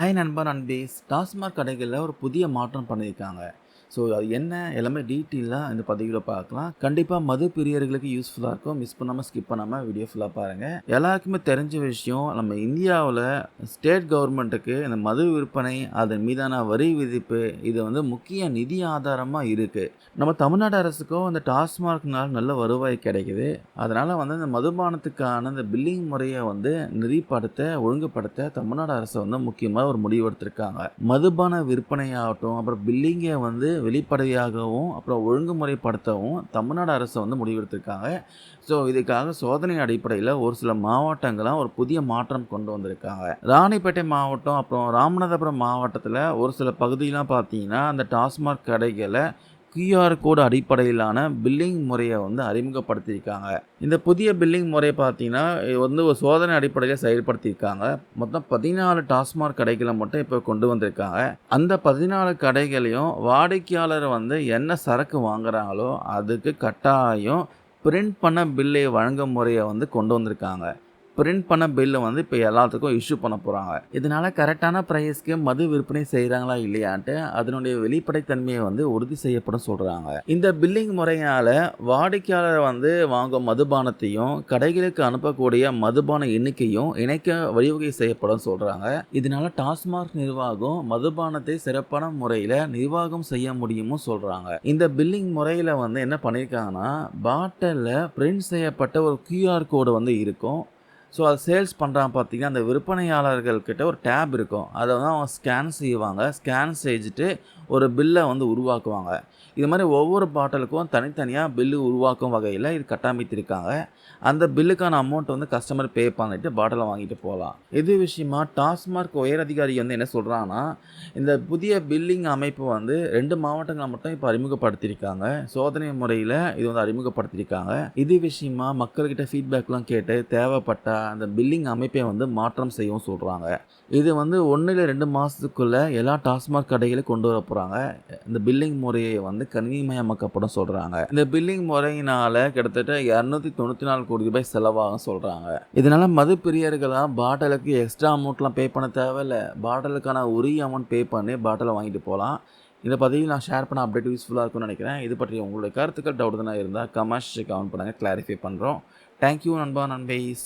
Hi நண்பா நண்பீஸ் டாஸ்மாக் கடைகளில் ஒரு புதிய மாற்றம் பண்ணியிருக்காங்க. ஸோ அது என்ன? எல்லாமே டீட்டெயிலாக இந்த பதிவில் பார்க்கலாம். கண்டிப்பாக மது பிரியர்களுக்கு யூஸ்ஃபுல்லாக இருக்கும். மிஸ் பண்ணாமல் ஸ்கிப் பண்ணாமல் வீடியோ ஃபுல்லாக பாருங்கள் எல்லாருக்குமே தெரிஞ்ச விஷயம் நம்ம இந்தியாவில் ஸ்டேட் கவர்மெண்ட்டுக்கு இந்த மது விற்பனை அதன் மீதான வரி விதிப்பு இது வந்து முக்கிய நிதி ஆதாரமாக இருக்குது நம்ம தமிழ்நாடு அரசுக்கும் இந்த டாஸ்மார்க்னால் நல்ல வருவாய் கிடைக்குது. அதனால் வந்து இந்த மதுபானத்துக்கான இந்த பில்லிங் முறையை வந்து நெறிப்படுத்த ஒழுங்குபடுத்த தமிழ்நாடு அரசு வந்து முக்கியமாக ஒரு முடிவு எடுத்திருக்காங்க மதுபான விற்பனையாகட்டும் அப்புறம் பில்லிங்கை வந்து வெளிப்படையாகவும் அப்புறம் ஒழுங்குமுறைப்படுத்தவும் தமிழ்நாடு அரசு வந்து முடிவெடுத்திருக்காங்க. ஸோ இதுக்காக சோதனை அடிப்படையில் ஒரு சில மாவட்டங்களாம் ஒரு புதிய மாற்றம் கொண்டு வந்திருக்காங்க. ராணிப்பேட்டை மாவட்டம் அப்புறம் ராமநாதபுரம் மாவட்டத்தில் ஒரு சில பகுதியெலாம் பார்த்தீங்கன்னா அந்த டாஸ்மாக் கடைகளை கியூஆர் கோடு அடிப்படையிலான பில்லிங் முறையை வந்து அறிமுகப்படுத்தியிருக்காங்க. இந்த புதிய பில்லிங் முறை பார்த்தீங்கன்னா வந்து ஒரு சோதனை அடிப்படையில் செயல்படுத்தியிருக்காங்க. மொத்தம் பதினாலு டாஸ்மாக் கடைகளை மட்டும் இப்போ கொண்டு வந்திருக்காங்க. அந்த பதினாலு கடைகளையும் வாடிக்கையாளர் வந்து என்ன சரக்கு வாங்குறாங்களோ அதுக்கு கட்டாயம் பிரிண்ட் பண்ண பில்லை வழங்கும் முறையை வந்து கொண்டு வந்திருக்காங்க. பிரிண்ட் பண்ண பில்லை வந்து இப்போ எல்லாத்துக்கும் இஷ்யூ பண்ண போகிறாங்க இதனால் கரெக்டான ப்ரைஸ்க்கு மது விற்பனை செய்கிறாங்களா இல்லையான்ட்டு அதனுடைய வெளிப்படைத்தன்மையை வந்து உறுதி செய்யப்படும் சொல்கிறாங்க இந்த பில்லிங் முறையால் வாடிக்கையாளர் வந்து வாங்கும் மதுபானத்தையும் கடைகளுக்கு அனுப்பக்கூடிய மதுபான எண்ணிக்கையும் இணைக்க வழிவகை செய்யப்படும் சொல்கிறாங்க இதனால் டாஸ்மாக் நிர்வாகம் மதுபானத்தை சிறப்பான முறையில் நிர்வாகம் செய்ய முடியும்னு சொல்கிறாங்க இந்த பில்லிங் முறையில் வந்து என்ன பண்ணியிருக்காங்கன்னா பாட்டிலில் பிரிண்ட் செய்யப்பட்ட ஒரு கியூஆர் கோடு வந்து இருக்கும். ஸோ அதை சேல்ஸ் பண்ணுறான் பார்த்தீங்கன்னா அந்த விற்பனையாளர்கள்கிட்ட ஒரு டேப் இருக்கும். அதை வந்து அவங்க ஸ்கேன் செய்வாங்க. ஸ்கேன் செஞ்சுட்டு ஒரு பில்லை வந்து உருவாக்குவாங்க. இது மாதிரி ஒவ்வொரு பாட்டிலுக்கும் தனித்தனியாக பில்லு உருவாக்கும் வகையில் இது கட்டமைத்திருக்காங்க. அந்த பில்லுக்கான அமௌண்ட் வந்து கஸ்டமர் பே பண்ணிட்டு பாட்டிலை வாங்கிட்டு போகலாம் இது விஷயமா டாஸ்மார்க் உயர் அதிகாரி வந்து என்ன சொல்கிறாங்கன்னா இந்த புதிய பில்லிங் அமைப்பு வந்து ரெண்டு மாவட்டங்களை மட்டும் இப்போ அறிமுகப்படுத்தியிருக்காங்க சோதனை முறையில் இது வந்து அறிமுகப்படுத்தியிருக்காங்க இது விஷயமா மக்கள்கிட்ட ஃபீட்பேக்லாம் கேட்டு தேவைப்பட்ட அந்த பில்லிங் அமைப்பை வந்து மாற்றம் செய்யவும் சொல்கிறாங்க இது வந்து ஒன்றில் ரெண்டு மாதத்துக்குள்ளே எல்லா டாஸ்மாக் கடைகளும் கொண்டு வர போகிறாங்க இந்த பில்லிங் முறையை வந்து கணினிமயமாக்கப்படும் சொல்கிறாங்க இந்த பில்லிங் முறையினால் கிட்டத்தட்ட இரநூத்தி தொண்ணூற்றி நாலு கோடி ரூபாய் செலவாகும் சொல்கிறாங்க இதனால் மது பிரியர்களாக பாட்டிலுக்கு எக்ஸ்ட்ரா அமௌண்ட்லாம் பே பண்ண தேவையில்லை. பாட்டிலுக்கான உரிய அமௌண்ட் பே பண்ணி பாட்டிலை வாங்கிட்டு போகலாம். இதை பதிவில் நான் ஷேர் பண்ண அப்டேட் யூஸ்ஃபுல்லாக இருக்கும்னு நினைக்கிறேன். இது பற்றி உங்களுடைய கருத்துக்கள் டவுட் தானே இருந்தால் கமெண்ட்ஸ் கவுண்ட் பண்ணுங்கள் கிளாரிஃபை பண்ணுறோம் தேங்க்யூ நண்பா நண்பைஸ்.